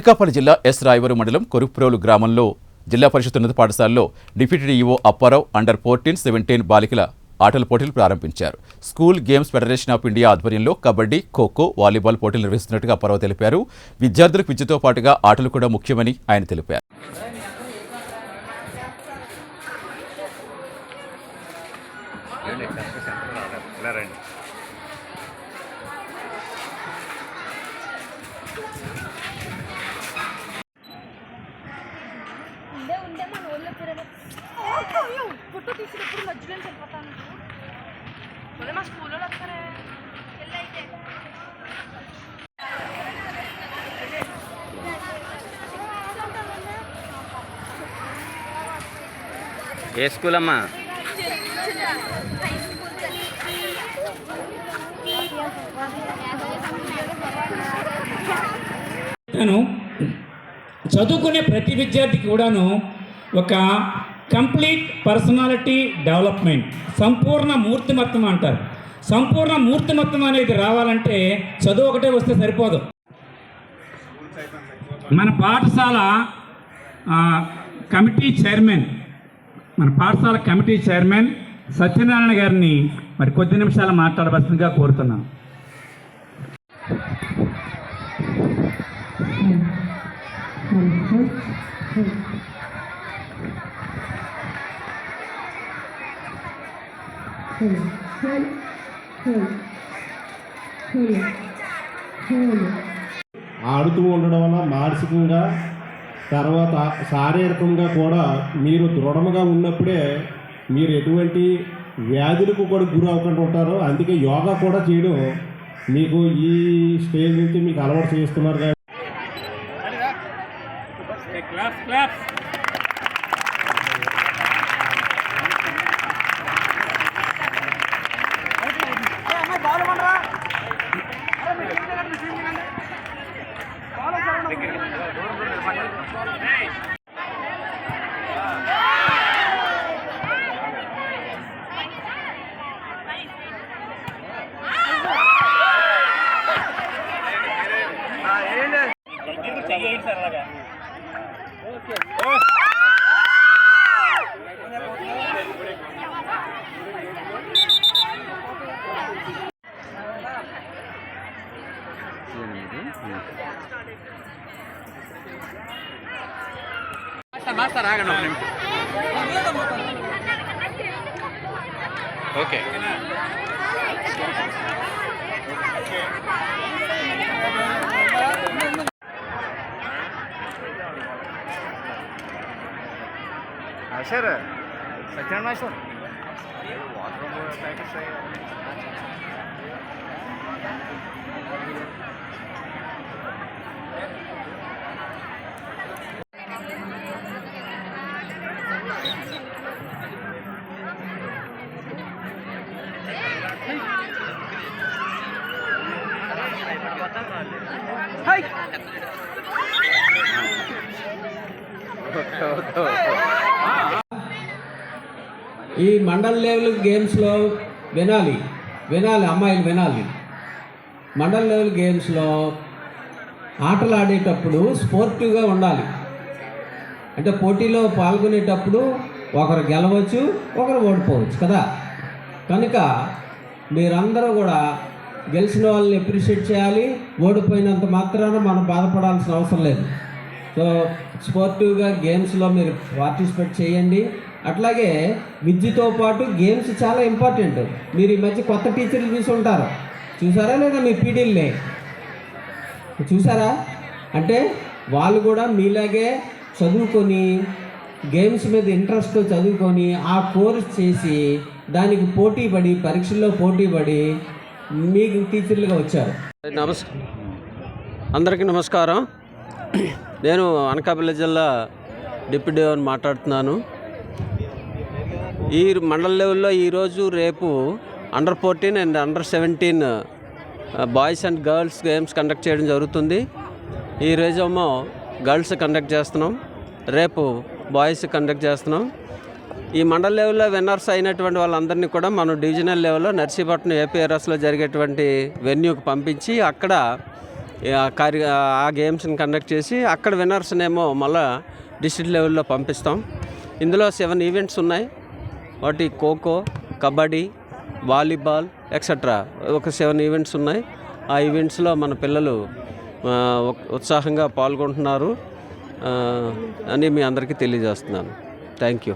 అనకాపల్లి జిల్లా ఎస్ రాయవరం మండలం కొరుప్రోలు గ్రామంలో జిల్లా పరిషత్ ఉన్నత పాఠశాలలో deputy EO Apparao under fourteen seventeen బాలికల ఆటల పోటీలు ప్రారంభించారు. School games federation of India ఆధ్వర్యంలో కబడ్డీ ఖోఖో వాలీబాల్ పోటీలు నిర్వహిస్తున్నట్టుగా అప్పారావు తెలిపారు. విద్యార్థులకు విద్యతో పాటుగా ఆటలు కూడా ముఖ్యమని ఆయన తెలిపారు. రండి. ఏ స్కూల్ అమ్మా చదువుకునే ప్రతి విద్యార్థికి కూడాను ఒక కంప్లీట్ పర్సనాలిటీ డెవలప్మెంట్ సంపూర్ణ మూర్తిమత్వం అంటారు. సంపూర్ణ మూర్తిమత్వం అనేది రావాలంటే చదువు ఒకటే వస్తే సరిపోదు. మన పాఠశాల కమిటీ చైర్మన్ మన పాఠశాల కమిటీ చైర్మన్ సత్యనారాయణ గారిని మరి కొద్ది నిమిషాలు మాట్లాడవలసిందిగా కోరుతున్నాను. ఆడుతూ ఉండడం వల్ల మానసికంగా తర్వాత శారీరకంగా కూడా మీరు దృఢముగా ఉన్నప్పుడే మీరు ఎటువంటి వ్యాధులకు కూడా గురి అవ్వకుండా ఉంటారు. అందుకే యోగా కూడా చేయడం మీకు ఈ స్టేజ్ నుంచి మీకు అలవాటు చేస్తున్నారు కాబట్టి. క్లాప్స్ క్లాప్స్ మాస్టర్ ఆగండి ఒక నిమిషం సత్యనారాయణ సార్ Hey! ఈ మండల్ లెవెల్ గేమ్స్లో వినాలి. వినాలి అమ్మాయిలు వినాలి. మండల్ లెవెల్ గేమ్స్లో ఆటలు ఆడేటప్పుడు స్పోర్టివ్గా ఉండాలి. అంటే పోటీలో పాల్గొనేటప్పుడు ఒకరు గెలవచ్చు ఒకరు ఓడిపోవచ్చు కదా. కనుక మీరందరూ కూడా గెలిచిన వాళ్ళని అప్రిషియేట్ చేయాలి. ఓడిపోయినంత మాత్రాన మనం బాధపడాల్సిన అవసరం లేదు. సో స్పోర్టివ్గా గేమ్స్లో మీరు పార్టిసిపేట్ చేయండి. అట్లాగే విద్యతో పాటు గేమ్స్ చాలా ఇంపార్టెంట్ మీరు ఈ మధ్య కొత్త టీచర్లు చూసి ఉంటారు? చూసారా లేదా మీ పీడీల్ని? చూసారా? అంటే వాళ్ళు కూడా మీలాగే చదువుకొని గేమ్స్ మీద ఇంట్రెస్ట్ చదువుకొని ఆ కోర్స్ చేసి దానికి పోటీ పడి పరీక్షల్లో పోటీ పడి మీకు టీచర్లుగా వచ్చారు. నమస్ అందరికీ నమస్కారం. నేను అనకాపల్లి జిల్లా డిప్యూటీ అని మాట్లాడుతున్నాను. ఈ మండల లెవెల్లో ఈరోజు రేపు under fourteen and under seventeen boys and girls games conduct చేయడం జరుగుతుంది. ఈ రోజేమో గర్ల్స్ కండక్ట్ చేస్తున్నాం. రేపు బాయ్స్ కండక్ట్ చేస్తున్నాం. ఈ మండల లెవెల్లో విన్నర్స్ అయినటువంటి వాళ్ళందరినీ కూడా మనం డివిజనల్ లెవెల్లో నర్సీపట్నం ఏపీఆర్ఎస్లో జరిగేటువంటి వెన్యూకి పంపించి అక్కడ ఆ కార్య ఆ గేమ్స్ని కండక్ట్ చేసి అక్కడ విన్నర్స్నేమో మళ్ళీ డిస్ట్రిక్ట్ లెవెల్లో పంపిస్తాం. ఇందులో సెవెన్ ఈవెంట్స్ ఉన్నాయి. వాటి ఖోఖో కబడ్డీ వాలీబాల్ ఎక్సెట్రా ఒక సెవెన్ ఈవెంట్స్ ఉన్నాయి. ఆ ఈవెంట్స్లో మన పిల్లలు ఉత్సాహంగా పాల్గొంటున్నారు. అని మీ అందరికీ తెలియజేస్తున్నాను. Thank you.